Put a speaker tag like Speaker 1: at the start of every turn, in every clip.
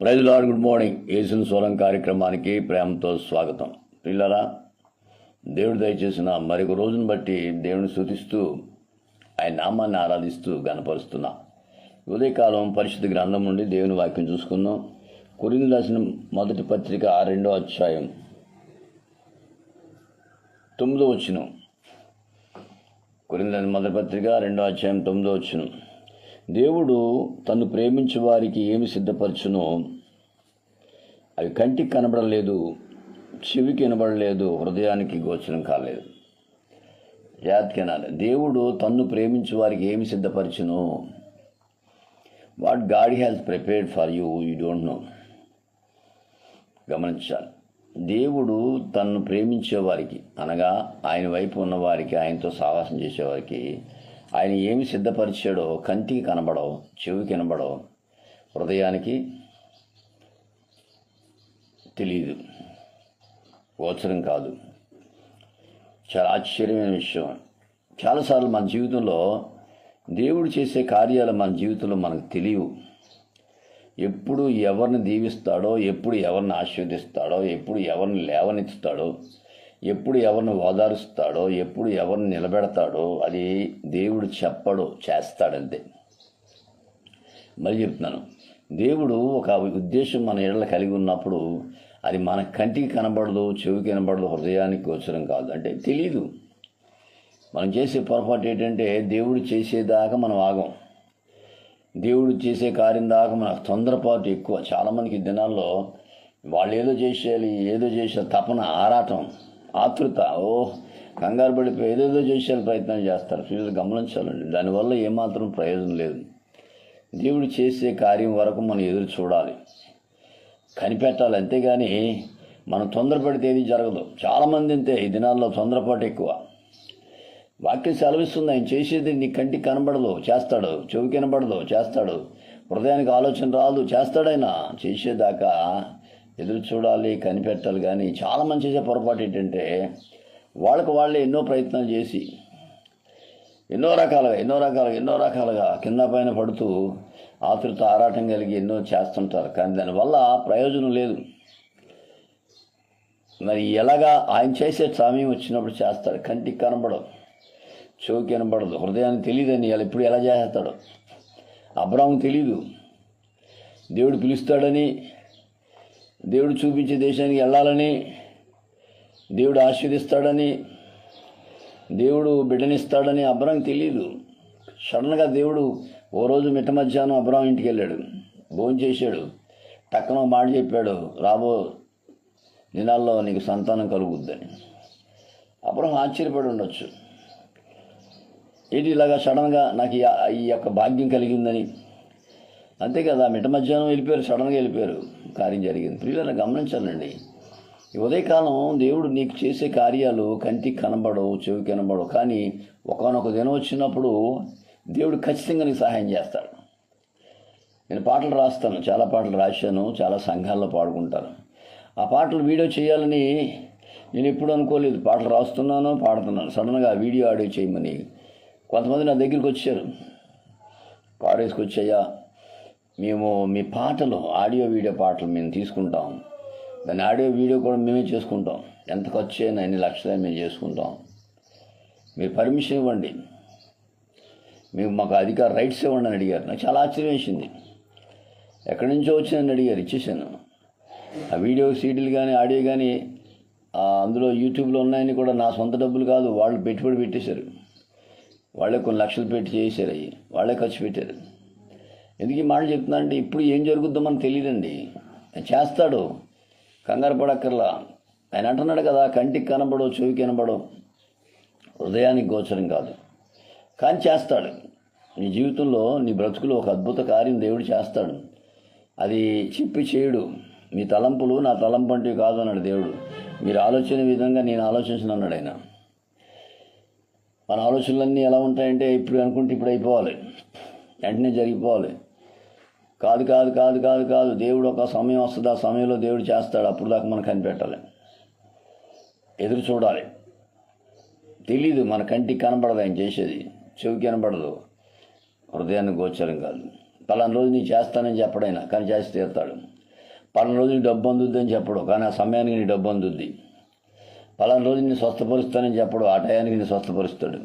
Speaker 1: Praise lord good morning ఏసుని స్వరం కార్యక్రమానికి ప్రేమతో స్వాగతం పిల్లరా దేవుడు దయచేసిన మరొక రోజును బట్టి దేవుని శృతిస్తూ ఆయన నామాన్ని ఆరాధిస్తూ గనపరుస్తున్నా ఉదయకాలం పరిశుద్ధ గ్రంథం నుండి దేవుని వాక్యం చూసుకుందాం. కొరింది రాసిన మొదటి పత్రిక ఆ రెండో అధ్యాయం తొమ్మిదో వచ్చిన కొరింది రాసిన మొదటి పత్రిక రెండో అధ్యాయం తొమ్మిదో వచ్చిన దేవుడు తను ప్రేమించే వారికి ఏమి సిద్ధపరచునో? అవి కంటికి కనబడలేదు చెవికి వినబడలేదు హృదయానికి గోచరం కాలేదు. జాతికి దేవుడు తన్ను ప్రేమించే వారికి ఏమి సిద్ధపరచును? What God has prepared for you you don't know. గమనించాలి. దేవుడు తన్ను ప్రేమించే వారికి అనగా ఆయన వైపు ఉన్న వారికి ఆయనతో సావాసం చేసేవారికి ఆయన ఏమి సిద్ధపరిచాడో కంటికి కనబడవు చెవికి కనబడవు హృదయానికి తెలియదు గోచరం కాదు. చాలా ఆశ్చర్యమైన విషయం. చాలాసార్లు మన జీవితంలో దేవుడు చేసే కార్యాలు మన జీవితంలో మనకు తెలియవు. ఎప్పుడు ఎవరిని దీవిస్తాడో ఎప్పుడు ఎవరిని ఆశీర్వదిస్తాడో ఎప్పుడు ఎవరిని లేవనెత్తుతాడో ఎప్పుడు ఎవరిని ఓదారుస్తాడో ఎప్పుడు ఎవరిని నిలబెడతాడో అది దేవుడు చెప్పడు చేస్తాడంతే. మరి చెప్తున్నాను. దేవుడు ఒక ఉద్దేశం మన ఏళ్ళ కలిగి ఉన్నప్పుడు అది మన కంటికి కనబడదు చెవికి కనబడదు హృదయానికి గోచరం కాదు. అంటే తెలీదు. మనం చేసే పొరపాటు ఏంటంటే దేవుడు చేసేదాకా మనం ఆగం. దేవుడు చేసే కార్యం దాకా మనకు తొందరపాటు ఎక్కువ. చాలామందికి దినాల్లో వాళ్ళు ఏదో చేసేయాలి ఏదో చేసే తపన ఆరాటం. ఆతృత. ఓ కంగారు పడిపోయి ఏదేదో చేసే ప్రయత్నం చేస్తారు. మీరు గమనించాలండి. దానివల్ల ఏమాత్రం ప్రయోజనం లేదు. దేవుడు చేసే కార్యం వరకు మనం ఎదురు చూడాలి. కనిపెట్టాలి. అంతేగాని మనం తొందరపడితే ఏది జరగదు. చాలామంది అంతే. ఈ దినాల్లో తొందరపాటు ఎక్కువ. వాక్యం సెలవిస్తుంది. ఆయన చేసేది నీ కంటికి కనబడదు. చేస్తాడు. చెవి కనబడదు చేస్తాడు. హృదయానికి ఆలోచన రాదు. చేస్తాడైనా చేసేదాకా ఎదురు చూడాలి కనిపెట్టాలి కానీ చాలామంది చేసే పొరపాటు ఏంటంటే వాళ్ళకు వాళ్ళే ఎన్నో ప్రయత్నాలు చేసి ఎన్నో రకాలుగా ఎన్నో రకాలుగా ఎన్నో రకాలుగా కింద పైన పడుతూ ఆతృత ఆరాటం కలిగి ఎన్నో చేస్తుంటారు. కానీ దానివల్ల ప్రయోజనం లేదు. మరి ఎలాగా ఆయన చేసే సమయం వచ్చినప్పుడు చేస్తాడు. కంటికి కనబడదు. చెవికి కనబడదు. హృదయానికి తెలియదని ఇలా ఇప్పుడు ఎలా చేస్తాడు. అబ్రాహం తెలీదు. దేవుడు పిలుస్తాడని దేవుడు చూపించే దేశానికి వెళ్ళాలని దేవుడు ఆశీర్దిస్తాడని దేవుడు బిడ్డనిస్తాడని అబ్రాహం తెలియదు సడన్గా దేవుడు ఓ రోజు మిట్ట మధ్యాహ్నం అబ్రాహం ఇంటికి వెళ్ళాడు. భోజనం చేశాడు. టక్కన మాట చెప్పాడు రాబో దినాల్లో నీకు సంతానం కలుగుద్దని. అబ్రాహం ఆశ్చర్యపడి ఉండొచ్చు. ఏంటి ఇలాగా సడన్గా నాకు ఈ ఈ యొక్క భాగ్యం కలిగిందని? అంతే కదా మిట మధ్యాహ్నం వెళ్ళిపోయారు సడన్గా వెళ్ళిపోయారు. కార్యం జరిగింది. ప్రియులను గమనించాలండి. ఈ ఉదయకాలం దేవుడు నీకు చేసే కార్యాలు కంటికి కనబడవు చెవి కనబడవు. కానీ ఒకనొక దినం వచ్చినప్పుడు దేవుడు ఖచ్చితంగా నీకు సహాయం చేస్తాడు. నేను పాటలు రాస్తాను చాలా పాటలు రాశాను చాలా సంఘాల్లో పాడుకుంటాను. ఆ పాటలు వీడియో చేయాలని నేను ఎప్పుడు అనుకోలేదు. పాటలు రాస్తున్నాను పాడుతున్నాను. సడన్గా వీడియో ఆడియో చేయమని కొంతమంది నా దగ్గరికి వచ్చారు. పాడేసుకొచ్చాయా మేము మీ పాటలు ఆడియో వీడియో పాటలు మేము తీసుకుంటాం. దాని ఆడియో వీడియో కూడా మేమే చేసుకుంటాం. ఎంత ఖర్చు అయినా ఎన్ని లక్షలైనా మేము చేసుకుంటాం. మీరు పర్మిషన్ ఇవ్వండి. మీకు మాకు అధికార రైట్స్ ఇవ్వండి అని అడిగారు. నాకు చాలా ఆశ్చర్యం వేసింది. ఎక్కడి నుంచో వచ్చిందని అడిగారు ఇచ్చేసాను. ఆ వీడియో సీడీలు కానీ ఆడియో కానీ అందులో యూట్యూబ్లో ఉన్నాయని కూడా నా సొంత డబ్బులు కాదు వాళ్ళు పెట్టుబడి పెట్టేశారు. వాళ్ళే కొన్ని లక్షలు పెట్టి చేశారు అవి. వాళ్ళే ఖర్చు పెట్టారు. ఎందుకు ఈ మాట చెప్తున్నా అంటే ఇప్పుడు ఏం జరుగుద్దో మనకు తెలియదండి చేస్తాడు. కంగారు పడక్కర్లా. ఆయన అంటున్నాడు కదా కంటికి కనబడవు చెవికి కనబడవు. హృదయానికి గోచరం కాదు. కానీ చేస్తాడు. నీ జీవితంలో నీ బ్రతుకులో ఒక అద్భుత కార్యం దేవుడు చేస్తాడు. అది చెప్పి చేయడు. మీ తలంపులు నా తలంపు అంటే కాదు అన్నాడు దేవుడు. మీరు ఆలోచన విధంగా నేను ఆలోచించను అన్నాడు ఆయన. మన ఆలోచనలన్నీ ఎలా ఉంటాయంటే ఇప్పుడు అనుకుంటే ఇప్పుడు అయిపోవాలి. వెంటనే జరిగిపోవాలి. కాదు కాదు కాదు కాదు కాదు. దేవుడు ఒక సమయం వస్తుంది ఆ సమయంలో దేవుడు చేస్తాడు. అప్పుడు దాకా మనం కనిపెట్టాలి. ఎదురు చూడాలి. తెలీదు మన కంటికి కనబడదు ఆయన చేసేది. చెవికి కనబడదు. హృదయాన్ని గోచరం కాదు. పలానా రోజు నీ చేస్తానని చెప్పడైనా కానీ చేసి తీరుతాడు. పలానా రోజు నీ డబ్బు అందుద్ది అని చెప్పడు కానీ ఆ సమయానికి నీ డబ్బు అందుద్ది. పలానా రోజు నేను స్వస్థపరుస్తానని చెప్పడు ఆ టయానికి నేను స్వస్థపరుస్తాడు.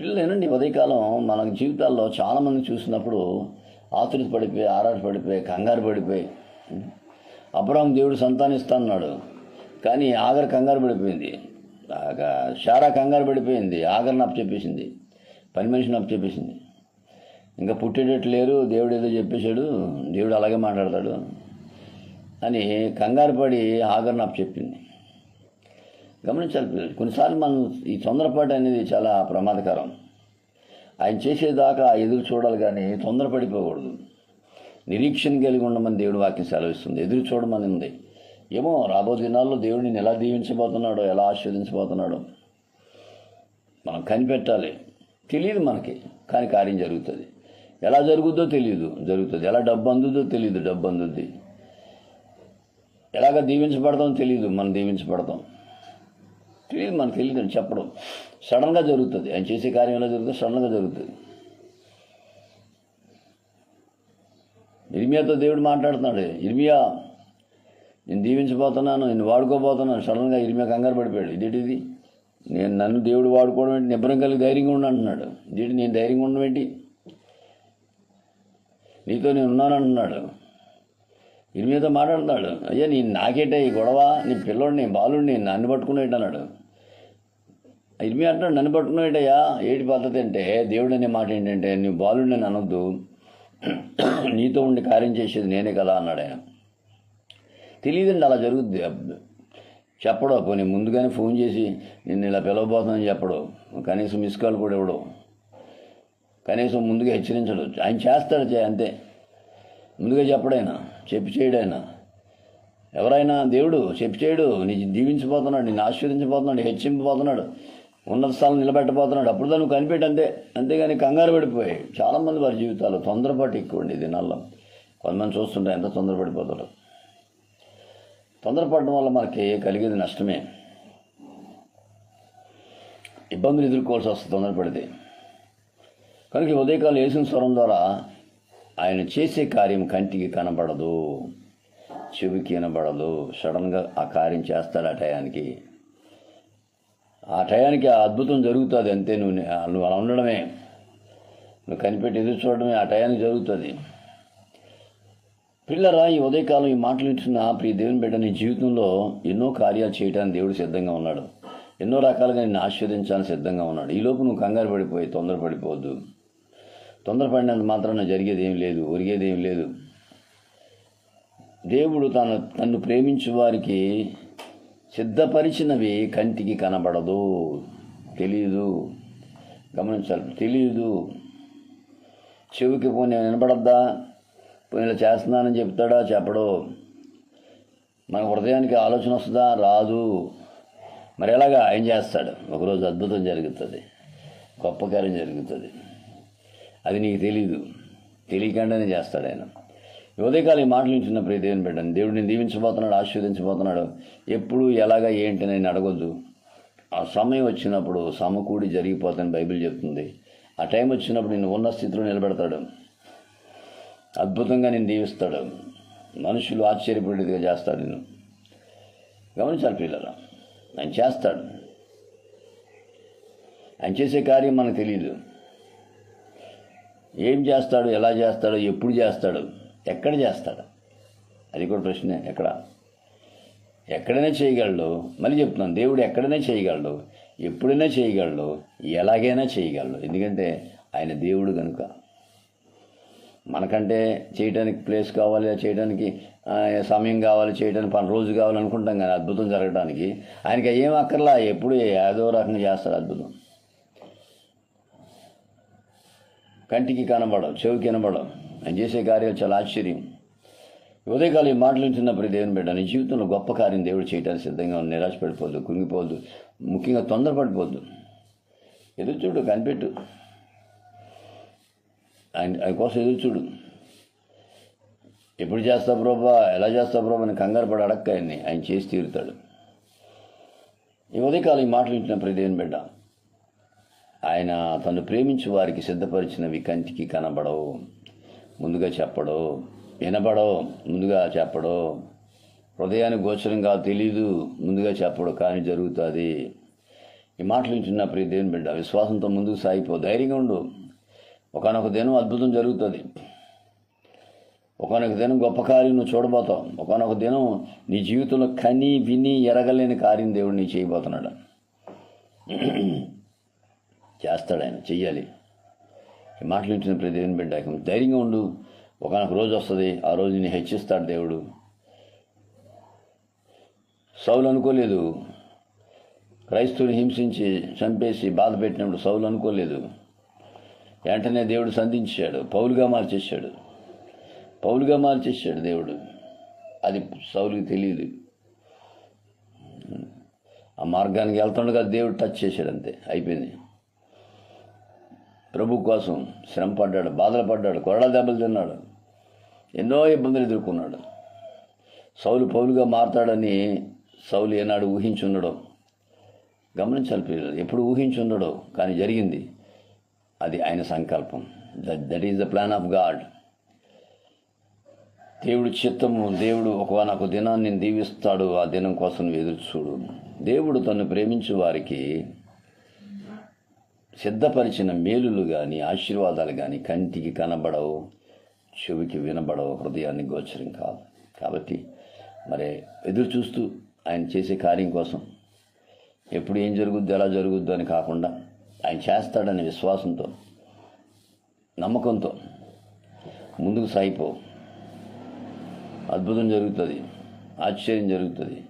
Speaker 1: పిల్లలేనండి ఉదయకాలం మన జీవితాల్లో చాలామంది చూసినప్పుడు ఆతురత పడిపోయి ఆరాట పడిపోయి కంగారు పడిపోయి. అబ్రాహం దేవుడు సంతానిస్తాన్నాడు కానీ ఆగర్ కంగారు పడిపోయింది. షారా కంగారు పడిపోయింది. ఆగర్ని అప్పచెప్పేసింది పని మనిషిని అప్పచెప్పేసింది ఇంకా పుట్టేటట్టు లేరు. దేవుడు ఏదో చెప్పేశాడు. దేవుడు అలాగే మాట్లాడతాడు. అని కంగారు పడి ఆగర్ని అప్పచెప్పింది గమనించాలి కొన్నిసార్లు మనం ఈ తొందరపాటు అనేది చాలా ప్రమాదకరం. ఆయన చేసేదాకా ఎదురు చూడాలి కానీ తొందరపడిపోకూడదు నిరీక్షణ కలిగి ఉండమని దేవుడు వాక్యం సెలవిస్తుంది. ఎదురు చూడమని ఉంది. ఏమో రాబో దినాల్లో దేవుడిని ఎలా దీవించబోతున్నాడో ఎలా ఆస్వాదించబోతున్నాడో మనం కనిపెట్టాలి. తెలియదు మనకి కానీ కార్యం జరుగుతుంది. ఎలా జరుగుద్దో తెలియదు జరుగుతుంది. ఎలా డబ్బు అందుద్దో తెలియదు డబ్బు అందుద్ది. ఎలాగ దీవించబడతాం తెలియదు మనం దీవించబడతాం. తెలియదు మనకు తెలియదు అని చెప్పడం. సడన్గా జరుగుతుంది. ఆయన చేసే కార్యంలో జరుగుతుంది సడన్గా జరుగుతుంది. ఇర్మియాతో దేవుడు మాట్లాడుతున్నాడు. ఇర్మియా నేను దీవించబోతున్నాను నేను వాడుకోబోతున్నాను. సడన్గా ఇర్మియా కంగారు పడిపోయాడు. ఇదేంటిది నేను నన్ను దేవుడు వాడుకోవడం ఏంటి? నిబ్బరం కలిగి ధైర్యంగా ఉండు అంటున్నాడు. ఇదేంటి? నేను ధైర్యంగా ఉండడం ఏంటి? నీతో నేను ఉన్నాను అంటున్నాడు. ఇర్మియాతో మాట్లాడుతున్నాడు. అయ్యా నీ నాకేట? ఈ గొడవ నీ పిల్లోడిని బాలుడిని నన్ను పట్టుకునేట అన్నాడు. ఇర్మి అంటాడు నన్ను పట్టుకున్నాడయ్యా ఏటి పద్ధతి అంటే దేవుడు అనే మాట ఏంటంటే నువ్వు బాలుడిని అనొద్దు. నీతో ఉండి కార్యం చేసేది నేనే కదా అన్నాడు ఆయన. తెలియదండి అలా జరుగుద్ది. చెప్పడు పోనీ ముందుగానే ఫోన్ చేసి నిన్ను ఇలా పిలవబోతుందని చెప్పడు. కనీసం మిస్ కాల్ కూడా ఇవ్వడు. కనీసం ముందుగా హెచ్చరించడు. ఆయన చేస్తాడు చే- అంతే. ముందుగా చెప్పడైనా చెప్పి చేయడైనా ఎవరైనా దేవుడు చెప్పి చేయడు. నీ దీవించిపోతున్నాడు నేను ఆశీర్వదించబోతున్నాడు హెచ్చింపబోతున్నాడు. ఉన్నత స్థానం నిలబెట్టబోతున్నాడు. అప్పుడు తను నువ్వు కనిపెట్టి అంతే. అంతేగాని కంగారు పడిపోయాయి. చాలామంది వారి జీవితాలు తొందరపాటు ఎక్కువ అండి దినాల్లో కొంతమంది చూస్తుంటే ఎంత తొందరపడిపోతారు తొందరపడడం వల్ల మనకి కలిగేది నష్టమే. ఇబ్బందులు ఎదుర్కోవాల్సి వస్తుంది తొందరపడితే కనుక ఉదయకాలం వేసిన స్వరం ద్వారా ఆయన చేసే కార్యం కంటికి కనబడదు. చెవికి వినబడదు. సడన్గా ఆ కార్యం చేస్తాడు ఆ టయానికి. ఆ టయానికి ఆ అద్భుతం జరుగుతుంది అంతే. నువ్వు నువ్వు అలా ఉండడమే. నువ్వు కనిపెట్టి ఎదురు చూడడమే ఆ టయానికి జరుగుతుంది. పిల్లరా ఈ ఉదయకాలం ఈ మాటలు వింటున్న ప్రియ దేవుని బిడ్డ నీ జీవితంలో ఎన్నో కార్యాలు చేయడానికి దేవుడు సిద్ధంగా ఉన్నాడు. ఎన్నో రకాలుగా నిన్ను ఆశీర్వదించాలని సిద్ధంగా ఉన్నాడు. ఈలోపు నువ్వు కంగారు పడిపోయి తొందరపడిపోవద్దు. తొందరపడినంత మాత్రాన జరిగేది ఏం లేదు ఒరిగేది ఏం లేదు. దేవుడు తన తన్ను ప్రేమించు వారికి సిద్ధపరిచినవి కంటికి కనబడదు. తెలియదు గమనించాలి. తెలియదు చెవికి పోనీ వినబడద్దా పోనీ ఇలా చేస్తున్నానని చెప్తాడా? చెప్పడు. మన హృదయానికి ఆలోచన వస్తుందా? రాదు. మరి ఎలాగా? ఆయన చేస్తాడు. ఒకరోజు అద్భుతం జరుగుతుంది. గొప్ప కార్యం జరుగుతుంది. అది నీకు తెలియదు తెలియకుండానే చేస్తాడు ఆయన. ఉదయకాలం ఈ మాటలు చిన్న ప్రియ దేవుని పెట్టండి దేవుడిని దీవించబోతున్నాడు ఆశీర్వదించబోతున్నాడు. ఎప్పుడు ఎలాగా ఏంటి నేను అడగొద్దు. ఆ సమయం వచ్చినప్పుడు సమకూడి జరిగిపోతాను బైబిల్ చెప్తుంది. ఆ టైం వచ్చినప్పుడు నేను ఉన్న స్థితిలో నిలబెడతాడు. అద్భుతంగా నేను దీవిస్తాడు. మనుషులు ఆశ్చర్యపడేదిగా చేస్తాడు నేను గమనించాలి పిల్లలు ఆయన చేస్తాడు. ఆయన చేసే కార్యం మనకు తెలియదు ఏం చేస్తాడు ఎలా చేస్తాడు ఎప్పుడు చేస్తాడు. ఎక్కడ చేస్తాడు? అది కూడా ప్రశ్నే ఎక్కడ? ఎక్కడైనా చేయగలడు. మళ్ళీ చెప్తున్నాను దేవుడు ఎక్కడైనా చేయగలడు. ఎప్పుడైనా చేయగలడు. ఎలాగైనా చేయగలడు. ఎందుకంటే ఆయన దేవుడు కనుక. మనకంటే చేయడానికి ప్లేస్ కావాలి చేయడానికి సమయం కావాలి చేయడానికి పని రోజు కావాలి అనుకుంటాం కానీ అద్భుతం జరగడానికి ఆయనకి ఏం అక్కర్లా? ఎప్పుడు ఏదో రకంగా చేస్తారు అద్భుతం. కంటికి కనబడవు చెవికి కనబడవు ఆయన చేసే కార్యాలు చాలా ఆశ్చర్యం. ఉదయకాలం ఈ మాటలు వింటున్న దేవుని బిడ్డ నీ జీవితంలో గొప్ప కార్యం దేవుడు చేయడానికి సిద్ధంగా ఉంది నిరాశపడిపోద్దు కుంగిపోవద్దు ముఖ్యంగా తొందరపడిపోద్దు ఎదురు చూడు కనిపెట్టు. ఆయన ఆయన కోసం ఎదురు చూడు. ఎప్పుడు చేస్తా ప్రభా? ఎలా చేస్తా ప్రభా? అని కంగారు పడి అడక్క ఆయన్ని. ఆయన చేసి తీరుతాడు. ఈ ఉదయకాలం ఈ మాటలు వింటున్న ప్రతి దేవుని బిడ్డ ఆయన తను ప్రేమించు వారికి సిద్ధపరిచినవి కంటికి కనబడవు. ముందుగా చెప్పడు. వినబడో ముందుగా చెప్పడు. హృదయానికి గోచరంగా తెలీదు ముందుగా చెప్పడు. కానీ జరుగుతుంది. ఈ మాటలు చిన్న ప్రియ దేవుని బిడ్డ విశ్వాసంతో ముందుకు సాగిపో. ధైర్యంగా ఉండు. ఒకనొక దినం అద్భుతం జరుగుతుంది. ఒకనొక దినం గొప్ప కార్యం నువ్వు చూడబోతావు. ఒకనొక దినం నీ జీవితంలో కని విని ఎరగలేని కార్యం దేవుడు నీ చేయబోతున్నాడు. చేస్తాడు ఆయన చెయ్యాలి. మాటలు వింటున్న ప్రతి దేవుని బిడ్డ ధైర్యంగా ఉండు. ఒకనొక రోజు వస్తుంది ఆ రోజు నేను హెచ్చిస్తాడు దేవుడు. సౌలు అనుకోలేదు. క్రైస్తవుని హింసించి చంపేసి బాధ పెట్టినప్పుడు సౌలు అనుకోలేదు. వెంటనే దేవుడు సంధించాడు. పౌలుగా మార్చేశాడు. పౌలుగా మార్చేశాడు దేవుడు. అది సౌలుకి తెలియదు. ఆ మార్గానికి వెళ్తుండగా దేవుడు టచ్ చేశాడు అంతే. అయిపోయింది. ప్రభు కోసం శ్రమ పడ్డాడు బాధలు పడ్డాడు కొరడ దెబ్బలు తిన్నాడు ఎన్నో ఇబ్బందులు ఎదుర్కొన్నాడు. సౌలు పౌలుగా మారతాడని సౌలు ఏనాడు ఊహించుండడం గమనించాలి పిల్లలు. ఎప్పుడు ఊహించుండడో కానీ జరిగింది. అది ఆయన సంకల్పం. That that is the plan of God దేవుడు చిత్తము దేవుడు ఒకనొక దినాన్ని దీవిస్తాడు ఆ దినం కోసం ఎదురు చూడు. దేవుడు తను ప్రేమించే వారికి సిద్ధపరిచిన మేలులు కానీ ఆశీర్వాదాలు కానీ కంటికి కనబడవు చెవికి వినబడవు హృదయాన్ని గోచరం కాదు. కాబట్టి మరి ఎదురు చూస్తూ ఆయన చేసే కార్యం కోసం ఎప్పుడు ఏం జరుగుద్ది ఎలా జరుగుద్దు అని కాకుండా ఆయన చేస్తాడనే విశ్వాసంతో నమ్మకంతో ముందుకు సాగిపో. అద్భుతం జరుగుతుంది ఆశ్చర్యం జరుగుతుంది.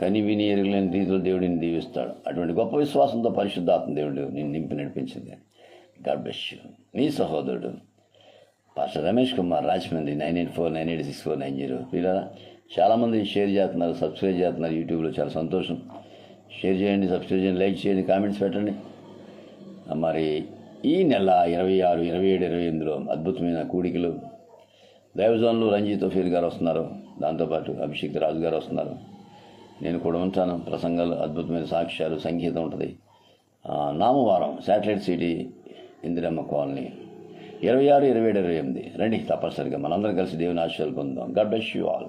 Speaker 1: కని ఎరుగలేని రీతిలో దేవుడిని దీవిస్తాడు. అటువంటి గొప్ప విశ్వాసంతో పరిశుద్ధాత్మ దేవుడు నేను నింపి నడిపించింది. గాడ్ బ్లెస్ యూ నీ సహోదరుడు pastor Ramesh Kumar Rajahmundry nine eight four nine eight six four nine zero. వీళ్ళరా చాలామంది షేర్ చేస్తున్నారు సబ్స్క్రైబ్ చేస్తున్నారు యూట్యూబ్లో చాలా సంతోషం. షేర్ చేయండి సబ్స్క్రైబ్ చేయండి లైక్ చేయండి కామెంట్స్ పెట్టండి. మరి ఈ నెల ఇరవై ఆరు ఇరవై ఏడు ఇరవై ఎనిమిదిలో అద్భుతమైన కూడికలు దైవజోన్లు రంజిత్ ఫీర్ గారు వస్తున్నారు. దాంతోపాటు అభిషేక్ రాజు గారు వస్తున్నారు. నేను కూడా ఉంటాను. ప్రసంగాలు అద్భుతమైన సాక్ష్యాలు సంగీతం ఉంటుంది. Namavaram satellite city Indiramma colony. ఇరవై ఆరు ఇరవై ఏడు ఇరవై ఎనిమిది. రండి తప్పనిసరిగా మనందరం కలిసి దేవుని ఆశీర్వాదాలు పొందాం గాడ్ బ్లెస్ యూ ఆల్.